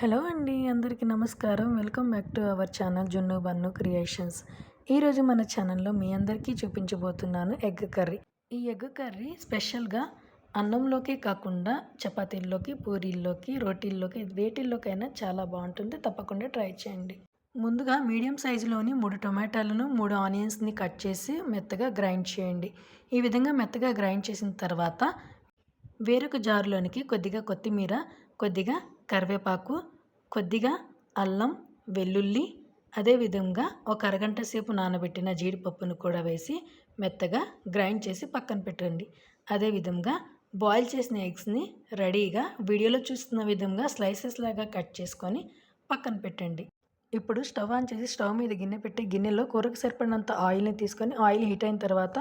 Hello అండి అందరికీ నమస్కారం. Welcome back to our channel Junnu Bannu creations. ఈరోజు మన ఛానల్లో మీ అందరికీ చూపించబోతున్నాను ఎగ్ కర్రీ. ఈ ఎగ్ కర్రీ స్పెషల్గా అన్నంలోకే కాకుండా చపాతీల్లోకి పూరీల్లోకి రోటీల్లోకి వేటిల్లోకైనా చాలా బాగుంటుంది. తప్పకుండా ట్రై చేయండి. ముందుగా మీడియం సైజులోని మూడు టొమాటాలను మూడు ఆనియన్స్ని కట్ చేసి మెత్తగా గ్రైండ్ చేయండి. ఈ విధంగా మెత్తగా గ్రైండ్ చేసిన తర్వాత వేరొక జారులోనికి కొద్దిగా కొత్తిమీర కొద్దిగా కరివేపాకు కొద్దిగా అల్లం వెల్లుల్లి అదేవిధంగా ఒక అరగంట సేపు నానబెట్టిన జీడిపప్పును కూడా వేసి మెత్తగా గ్రైండ్ చేసి పక్కన పెట్టండి. అదేవిధంగా బాయిల్ చేసిన ఎగ్స్ని రెడీగా వీడియోలో చూస్తున్న విధంగా స్లైసెస్ లాగా కట్ చేసుకొని పక్కన పెట్టండి. ఇప్పుడు స్టవ్ ఆన్ చేసి స్టవ్ మీద గిన్నె పెట్టి గిన్నెలో కూరకు సరిపడినంత ఆయిల్ని తీసుకొని ఆయిల్ హీట్ అయిన తర్వాత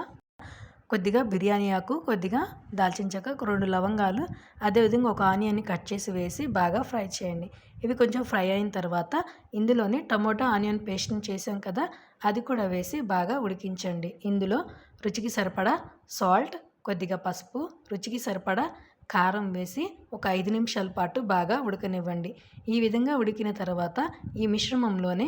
కొద్దిగా బిర్యానీ ఆకు కొద్దిగా దాల్చిన చెక్క రెండు లవంగాలు అదేవిధంగా ఒక ఆనియన్ని కట్ చేసి వేసి బాగా ఫ్రై చేయండి. ఇవి కొంచెం ఫ్రై అయిన తర్వాత ఇందులోనే టమోటా ఆనియన్ పేస్ట్ని చేసాం కదా అది కూడా వేసి బాగా ఉడికించండి. ఇందులో రుచికి సరిపడా సాల్ట్ కొద్దిగా పసుపు రుచికి సరిపడా కారం వేసి ఒక ఐదు నిమిషాల పాటు బాగా ఉడకనివ్వండి. ఈ విధంగా ఉడికిన తర్వాత ఈ మిశ్రమంలోనే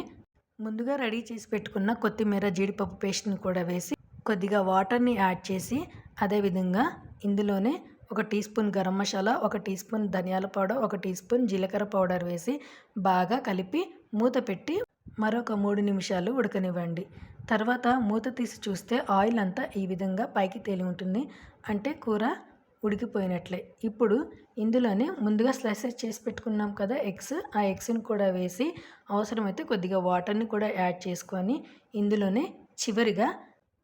ముందుగా రెడీ చేసి పెట్టుకున్న కొత్తిమీర జీడిపప్పు పేస్ట్ని కూడా వేసి కొద్దిగా వాటర్ని యాడ్ చేసి అదేవిధంగా ఇందులోనే ఒక టీ స్పూన్ గరం మసాలా ఒక టీ స్పూన్ ధనియాల పౌడర్ ఒక టీ స్పూన్ జీలకర్ర పౌడర్ వేసి బాగా కలిపి మూత పెట్టి మరొక మూడు నిమిషాలు ఉడకనివ్వండి. తర్వాత మూత తీసి చూస్తే ఆయిల్ అంతా ఈ విధంగా పైకి తేలి ఉంటుంది. అంటే కూర ఉడికిపోయినట్లే. ఇప్పుడు ఇందులోనే ముందుగా స్లైసెస్ చేసి పెట్టుకున్నాం కదా ఎగ్స్. ఆ ఎగ్స్ని కూడా వేసి అవసరమైతే కొద్దిగా వాటర్ని కూడా యాడ్ చేసుకొని ఇందులోనే చివరిగా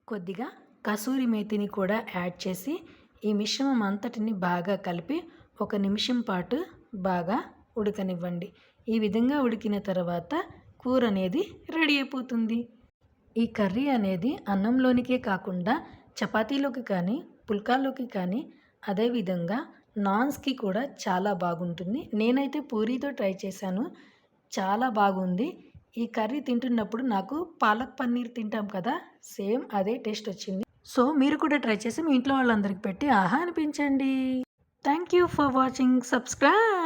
కొద్దిగా కసూరి మేతిని కూడా యాడ్ చేసి ఈ మిశ్రమం అంతటిని బాగా కలిపి ఒక నిమిషం పాటు బాగా ఉడకనివ్వండి. ఈ విధంగా ఉడికిన తర్వాత కూర అనేది రెడీ అయిపోతుంది. ఈ కర్రీ అనేది అన్నంలోనికే కాకుండా చపాతీలోకి కానీ పుల్కాల్లోకి కానీ అదేవిధంగా నాన్స్కి కూడా చాలా బాగుంటుంది. నేనైతే పూరీతో ట్రై చేశాను. చాలా బాగుంది. ఈ కర్రీ తింటున్నప్పుడు నాకు పాలక్ పన్నీర్ తింటాం కదా సేమ్ అదే టేస్ట్ వచ్చింది. సో మీరు కూడా ట్రై చేసి మీ ఇంట్లో వాళ్ళందరికీ పెట్టి ఆహా అనిపించండి. Thank you for watching. Subscribe